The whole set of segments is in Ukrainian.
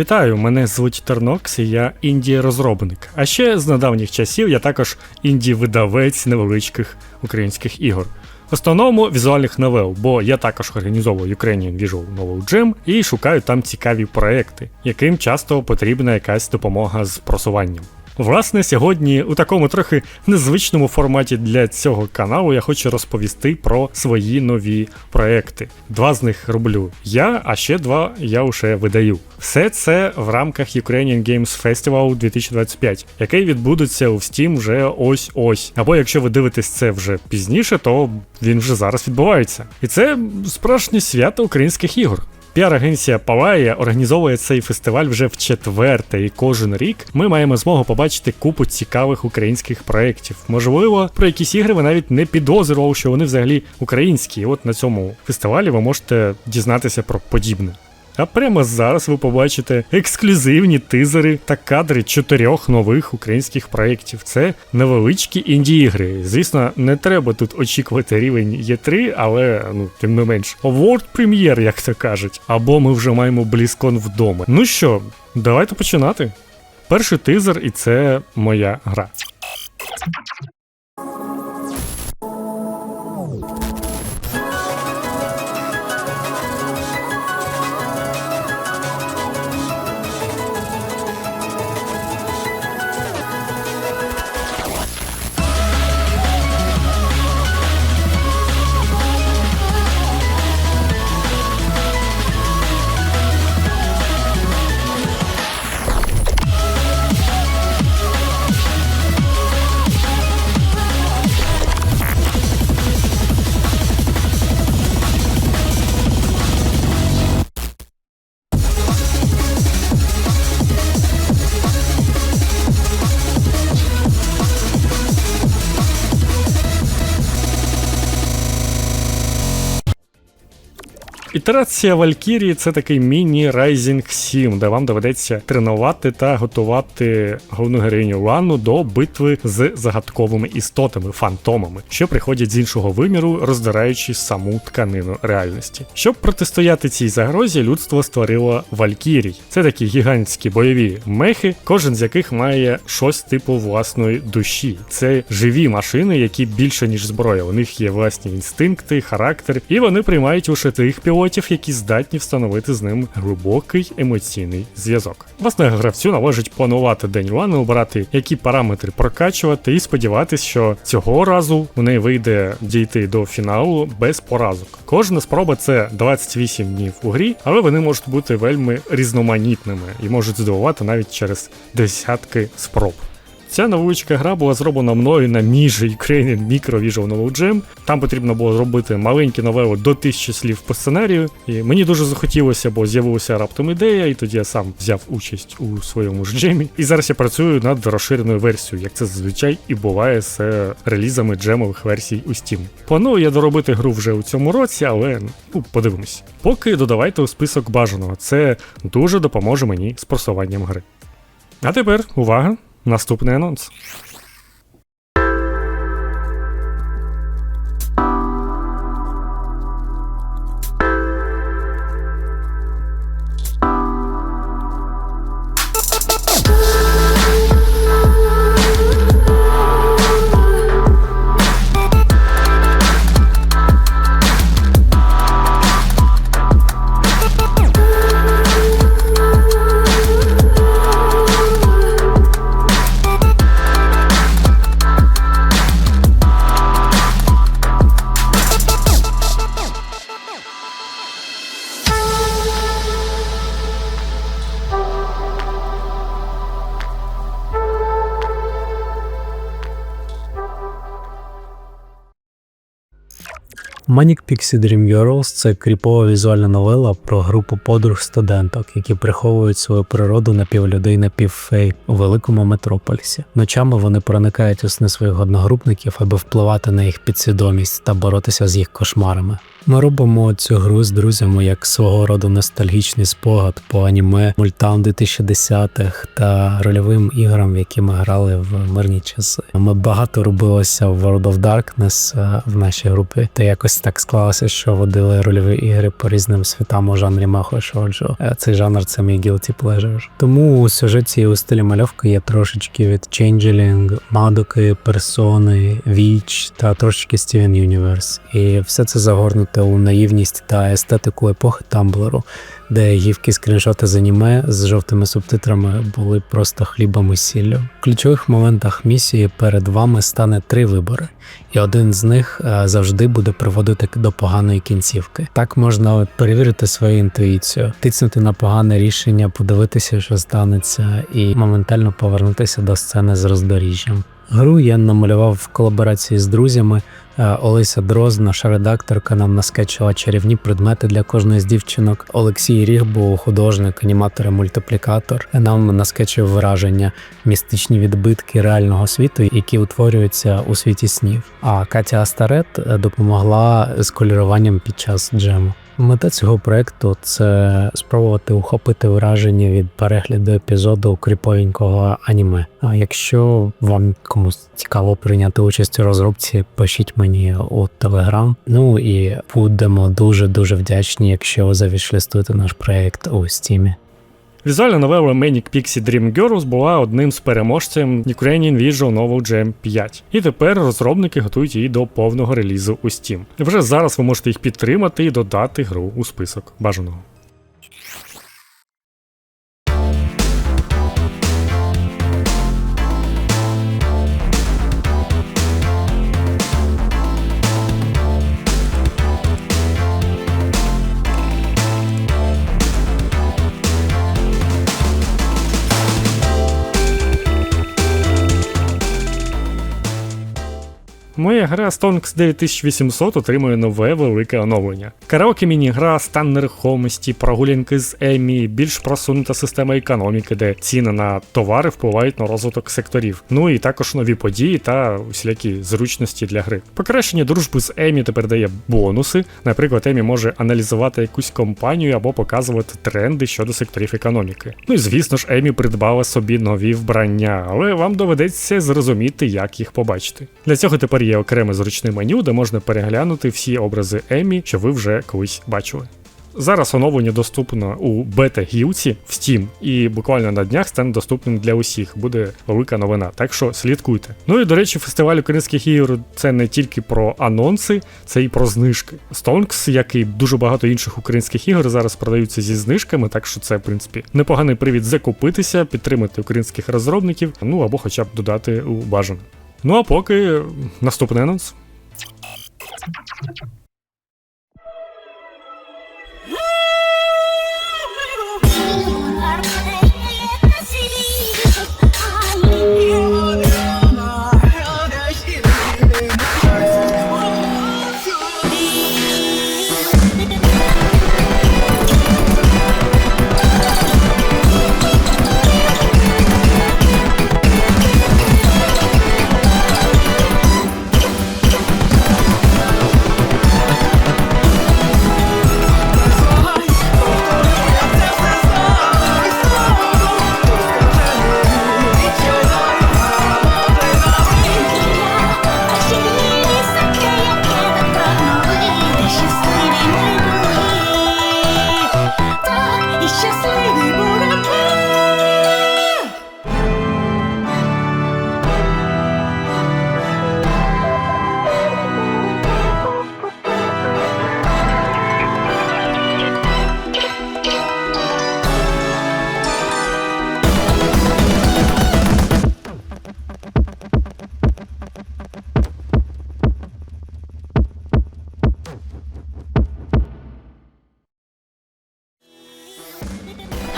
Вітаю, мене звуть Тернокс, і я інді-розробник. А ще з недавніх часів я також інді-видавець невеличких українських ігор. В основному візуальних новел, бо я також організовую Ukrainian Visual Novel Jam і шукаю там цікаві проекти, яким часто потрібна якась допомога з просуванням. Власне, сьогодні у такому трохи незвичному форматі для цього каналу я хочу розповісти про свої нові проекти. Два з них роблю я, а ще два я вже видаю. Все це в рамках Ukrainian Games Festival 2025, який відбудеться у Steam вже ось-ось. Або якщо ви дивитесь це вже пізніше, то він вже зараз відбувається. І це справжнє свято українських ігор. Піар-агенція Палая організовує цей фестиваль вже в четверте, і кожен рік ми маємо змогу побачити купу цікавих українських проєктів. Можливо, про якісь ігри ви навіть не підозрювали, що вони взагалі українські. І от на цьому фестивалі ви можете дізнатися про подібне. А прямо зараз ви побачите ексклюзивні тизери та кадри чотирьох нових українських проєктів. Це невеличкі інді-ігри. Звісно, не треба тут очікувати рівень Є3, але ну тим не менш, World Premiere, як то кажуть. Або ми вже маємо BlizzCon вдома. Ну що, давайте починати. Перший тизер, і це моя гра. Ітерація Валькірії це такий міні-Rising 7, де вам доведеться тренувати та готувати головну героїню Лану до битви з загадковими істотами, фантомами, що приходять з іншого виміру, роздираючи саму тканину реальності. Щоб протистояти цій загрозі, людство створило Валькірій. Це такі гігантські бойові мехи, кожен з яких має щось типу власної душі. Це живі машини, які більше ніж зброя. У них є власні інстинкти, характер, і вони приймають лише тих пілотів, які здатні встановити з ним глибокий емоційний зв'язок. Власне, гравцю належить планувати день Лани, обирати, які параметри прокачувати, і сподіватись, що цього разу у неї вийде дійти до фіналу без поразок. Кожна спроба це 28 днів у грі, але вони можуть бути вельми різноманітними і можуть здивувати навіть через десятки спроб. Ця невеличка гра була зроблена мною на міжі Ukrainian Micro Visual Novel Jam. Там потрібно було зробити маленькі новели до 1000 слів по сценарію. І мені дуже захотілося, бо з'явилася раптом ідея, і тоді я сам взяв участь у своєму ж джемі. І зараз я працюю над розширеною версією, як це зазвичай і буває з е, релізами джемових версій у Steam. Планую я доробити гру вже у цьому році, але ну, подивимось. Поки додавайте у список бажаного, це дуже допоможе мені з просуванням гри. А тепер увага! Наступний анонс. Manic Pixie Dream Girls – це кріпова візуальна новела про групу подруг студенток, які приховують свою природу напівлюдей напівфей у великому метрополісі. Ночами вони проникають у сни своїх одногрупників, аби впливати на їх підсвідомість та боротися з їх кошмарами. Ми робимо цю гру з друзями як свого роду ностальгічний спогад по аніме, мультам 2010-х та рольовим іграм, в які ми грали в мирні часи. Ми багато робилося в World of Darkness е, в нашій групі, та якось так склалося, що водили рольові ігри по різним світам у жанрі Махо Шоджо. Е, Цей жанр це мій guilty pleasure. Тому у сюжеті у стилі мальовки є трошечки від Changeling, Мадоки, Персони, Віч та трошечки Steven Universe. І все це загорнуте у наївність та естетику епохи Тамблеру, де гівки скріншоти з аніме з жовтими субтитрами були просто хлібом і сіллю. В ключових моментах місії перед вами стане три вибори, і один з них е, завжди буде приводити до поганої кінцівки. Так можна перевірити свою інтуїцію, тицнути на погане рішення, подивитися, що станеться, і моментально повернутися до сцени з роздоріжжям. Гру я намалював в колаборації з друзями. Е, Олеся Дроз, наша редакторка, нам наскетчила чарівні предмети для кожної з дівчинок. Олексій Ріг був художник, аніматор і мультиплікатор. Нам наскетчив враження, містичні відбитки реального світу, які утворюються у світі снів. А Катя Астарет е, допомогла з кольоруванням під час джему. Мета цього проекту це спробувати ухопити враження від перегляду епізоду кріповенького аніме. А якщо вам комусь цікаво прийняти участь у розробці, пишіть мені у телеграм. Ну і будемо дуже дуже вдячні, якщо завішлістуєте наш проект у стімі. Візуальна новела Manic Pixie Dream Girls була одним з переможців Ukrainian Visual Novel Jam 5. І тепер розробники готують її до повного релізу у Steam. Вже зараз ви можете їх підтримати і додати гру у список бажаного. Моя гра Stonks 9800 отримує нове велике оновлення. Караоке міні-гра, стан нерухомості, прогулянки з Емі, більш просунута система економіки, де ціни на товари впливають на розвиток секторів. Ну і також нові події та усілякі зручності для гри. Покращення дружби з Емі тепер дає бонуси. Наприклад, Емі може аналізувати якусь компанію або показувати тренди щодо секторів економіки. Ну і звісно ж, Емі придбала собі нові вбрання, але вам доведеться зрозуміти, як їх побачити. Для цього тепер є окреме зручне меню, де можна переглянути всі образи Емі, що ви вже колись бачили. Зараз оновлення доступно у бета-гілці в Steam, і буквально на днях стане доступним для усіх. Буде велика новина, так що слідкуйте. Ну і до речі, фестиваль українських ігор це не тільки про анонси, це і про знижки. Stonks, як і дуже багато інших українських ігор, зараз продаються зі знижками, так що це, в принципі, непоганий привід закупитися, підтримати українських розробників, ну або хоча б додати у бажане. Ну а поки наступний анонс.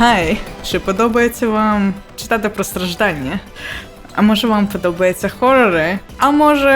Хай, чи подобається вам читати про страждання? А може вам подобаються хорори? А може,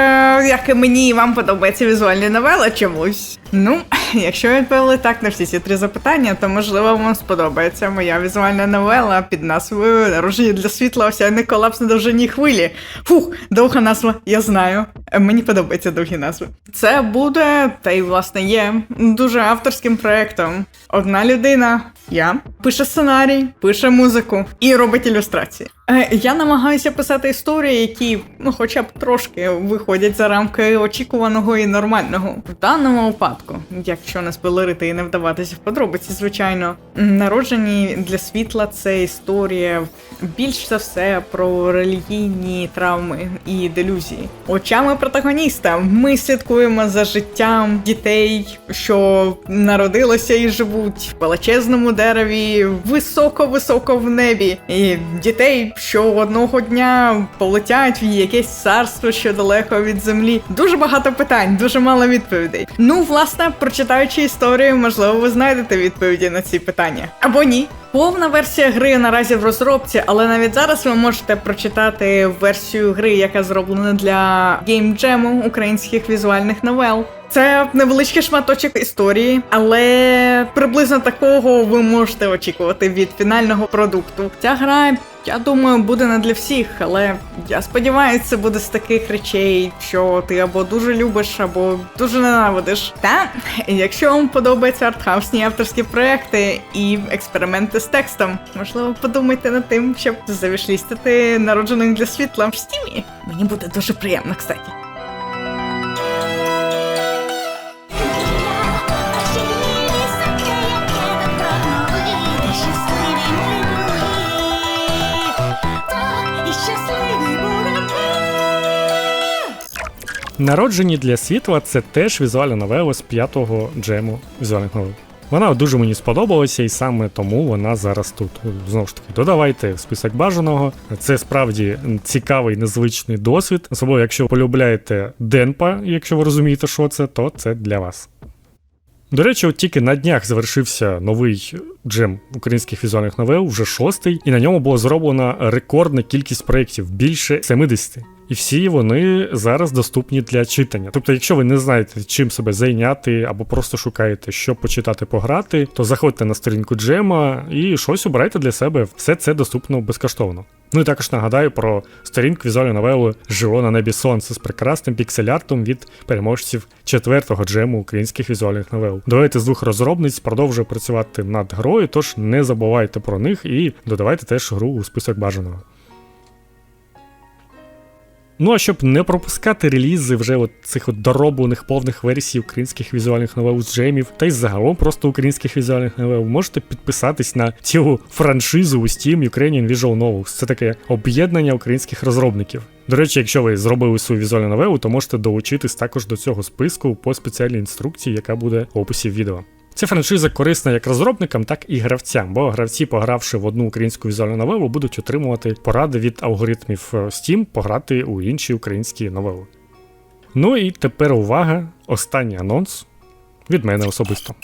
як і мені, вам подобається візуальні новела чомусь? Ну, якщо ви відповіли так на всі ці три запитання, то можливо вам сподобається моя візуальна новела під назвою Народження для світла осяйний колапс на довжині хвилі. Фух, довга назва, я знаю. Е, Мені подобаються довгі назви. Це буде, та й власне є, дуже авторським проектом. Одна людина, я, пише сценарій, пише музику і робить ілюстрації. Е, Я намагаюся писати історії, які, ну, хоча б трошки виходять за рамки очікуваного і нормального. В даному випадку, якщо не спойлерити і не вдаватися в подробиці, звичайно, народжені для світла це історія більш за все про релігійні травми і делюзії. Очами протагоніста ми слідкуємо за життям дітей, що народилося і живуть в величезному дереві, високо-високо в небі, і дітей, що одного дня полетять в якесь царство, що далеко від землі. Дуже багато питань, дуже мало відповідей. Ну, власне, прочитаючи історію, можливо, ви знайдете відповіді на ці питання. Або ні. Повна версія гри наразі в розробці, але навіть зараз ви можете прочитати версію гри, яка зроблена для геймджему українських візуальних новел. Це невеличкий шматочок історії, але приблизно такого ви можете очікувати від фінального продукту. Ця гра, я думаю, буде не для всіх, але я сподіваюся, це буде з таких речей, що ти або дуже любиш, або дуже ненавидиш. Та якщо вам подобаються артхаусні авторські проекти і експерименти з текстом, можливо, подумайте над тим, щоб завішлістити народжених для світла в стімі. Мені буде дуже приємно, кстати. Народжені для світла це теж візуальна новела з п'ятого джему візуальних новел. Вона дуже мені сподобалася, і саме тому вона зараз тут. Знову ж таки, додавайте в список бажаного. Це справді цікавий, незвичний досвід. Особливо, якщо полюбляєте Денпа, якщо ви розумієте, що це, то це для вас. До речі, от тільки на днях завершився новий джем українських візуальних новел, вже шостий, і на ньому було зроблена рекордна кількість проєктів більше 70. І всі вони зараз доступні для читання. Тобто, якщо ви не знаєте, чим себе зайняти, або просто шукаєте, що почитати, пограти, то заходьте на сторінку Джема і щось обирайте для себе. Все це доступно безкоштовно. Ну і також нагадаю про сторінку візуальної новели Жило на небі сонце з прекрасним піксель-артом від переможців четвертого джему українських візуальних новел. Дует з двох розробниць продовжує працювати над грою, тож не забувайте про них і додавайте теж гру у список бажаного. Ну а щоб не пропускати релізи вже от цих от дороблених повних версій українських візуальних новел з джемів, та й загалом просто українських візуальних новел, можете підписатись на цілу франшизу у Steam Ukrainian Visual Novels. Це таке об'єднання українських розробників. До речі, якщо ви зробили свою візуальну новелу, то можете долучитись також до цього списку по спеціальній інструкції, яка буде в описі відео. Ця франшиза корисна як розробникам, так і гравцям, бо гравці, погравши в одну українську візуальну новелу, будуть отримувати поради від алгоритмів Steam пограти у інші українські новели. Ну і тепер увага, останній анонс від мене особисто.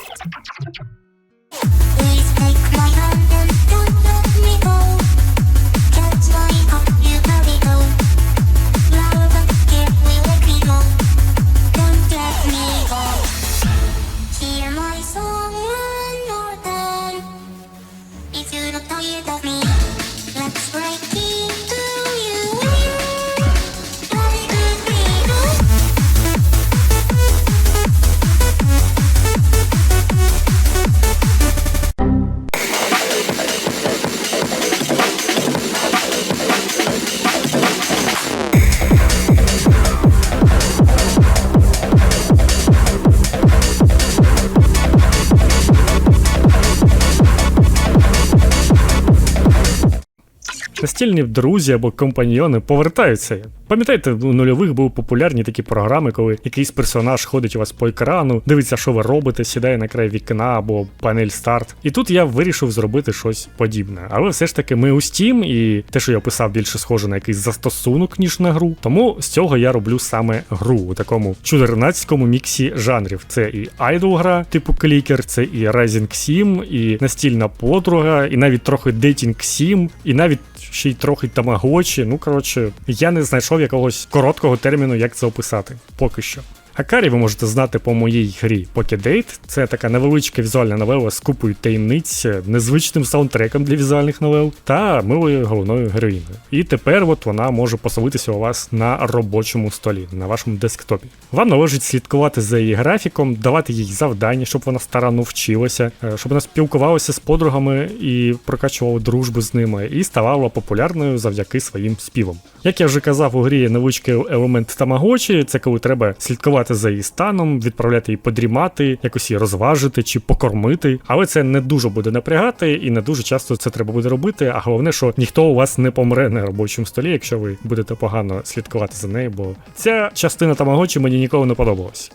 Настільні друзі або компаньйони повертаються. Пам'ятаєте, у нульових були популярні такі програми, коли якийсь персонаж ходить у вас по екрану, дивиться, що ви робите, сідає на край вікна або панель старт. І тут я вирішив зробити щось подібне. Але все ж таки ми у Steam, і те, що я описав, більше схоже на якийсь застосунок, ніж на гру. Тому з цього я роблю саме гру у такому чудернацькому міксі жанрів. Це і айдол гра, типу клікер, це і Rising 7, і настільна подруга, і навіть трохи Dating 7, і навіть ще й трохи тамагочі. Ну коротше, я не знайшов якогось короткого терміну, як це описати. Поки що. Акарі ви можете знати по моїй грі Pokédate. Це така невеличка візуальна новела з купою таємниць, незвичним саундтреком для візуальних новел та милою головною героїною. І тепер от вона може поселитися у вас на робочому столі, на вашому десктопі. Вам належить слідкувати за її графіком, давати їй завдання, щоб вона старанно вчилася, е, щоб вона спілкувалася з подругами і прокачувала дружбу з ними, і ставала популярною завдяки своїм співам. Як я вже казав, у грі є невеличкий елемент тамагочі, це коли треба слідкувати за її станом, відправляти її подрімати, якось її розважити чи покормити. Але це не дуже буде напрягати, і не дуже часто це треба буде робити. А головне, що ніхто у вас не помре на робочому столі, якщо ви будете погано слідкувати за нею, бо ця частина тамагочі мені ніколи не подобалась.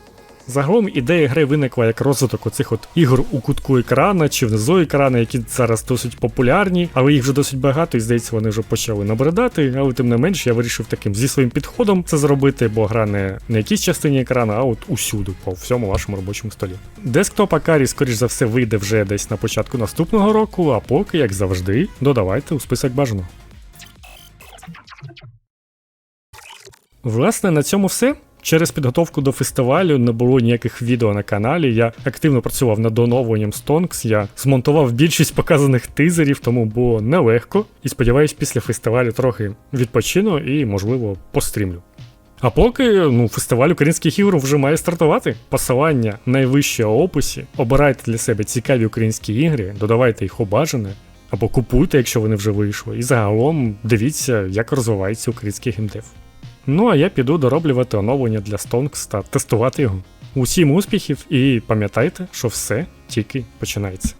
Загалом ідея гри виникла як розвиток оцих от ігор у кутку екрана чи внизу екрана, які зараз досить популярні, але їх вже досить багато, і здається, вони вже почали набридати. Але тим не менш, я вирішив таким зі своїм підходом це зробити, бо гра не на якійсь частині екрану, а от усюди, по всьому вашому робочому столі. Десктоп Акарі, скоріш за все, вийде вже десь на початку наступного року, а поки, як завжди, додавайте у список бажаного. Власне, на цьому все. Через підготовку до фестивалю не було ніяких відео на каналі. Я активно працював над оновленням Stonks, я змонтував більшість показаних тизерів, тому було нелегко. І сподіваюсь, після фестивалю трохи відпочину і, можливо, пострімлю. А поки ну, фестиваль українських ігор вже має стартувати. Посилання найвище у описі. Обирайте для себе цікаві українські ігри, додавайте їх у бажане, або купуйте, якщо вони вже вийшли. І загалом дивіться, як розвивається український геймдев. Ну а я піду дороблювати оновлення для Stonks та тестувати його. Усім успіхів і пам'ятайте, що все тільки починається.